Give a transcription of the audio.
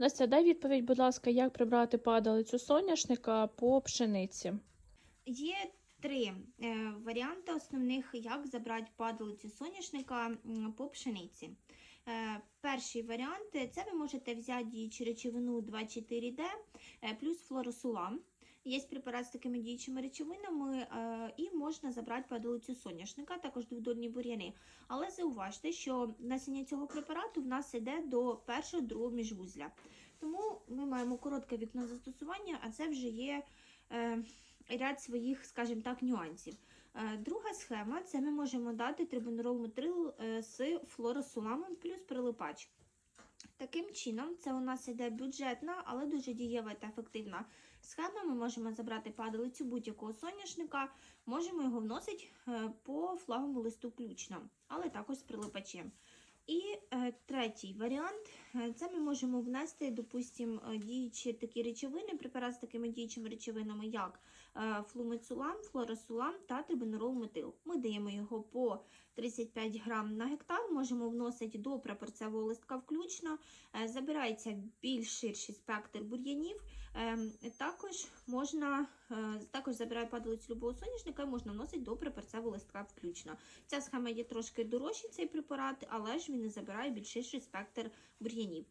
Настя, дай відповідь, будь ласка, як прибрати падалицю соняшника по пшениці. Є три е, варіанти основних, як забрати падалицю соняшника по пшениці. Е, перший варіант це ви можете взяти діючу речовину 24D е, плюс флоросулам. Є препарат з такими діючими речовинами, е, і можна забрати падалицю соняшника, також дводольні бур'яни. Але зауважте, що внесення цього препарату в нас іде до першого другого міжвузля. Тому ми маємо коротке вікно застосування, а це вже є. Ряд своїх, скажімо так, нюансів. Е, Друга схема це ми можемо дати трибунерол метрил е, з флоросуламом плюс прилипач. Таким чином, це у нас іде бюджетна, але дуже дієва та ефективна схема. Ми можемо забрати падалицю будь-якого соняшника, можемо його вносити е, по флагому листу ключно, але також з прилипачем. І е, третій варіант е, це ми можемо внести, допустимо, е, діючі такі речовини, препарат з такими діючими речовинами, як е, флумецулам, флоросулам та трибунерол метил. Ми даємо його по 35 грам на гектар, можемо вносити до прапорцевого листка включно. Забирається більш ширший спектр бур'янів. Е, Також можна також забирає падалицю любого соняшника і можна вносити до прапорцевого листка включно. Ця схема є трошки дорожчий цей препарат, але ж він не забирає більший спектр бур'янів.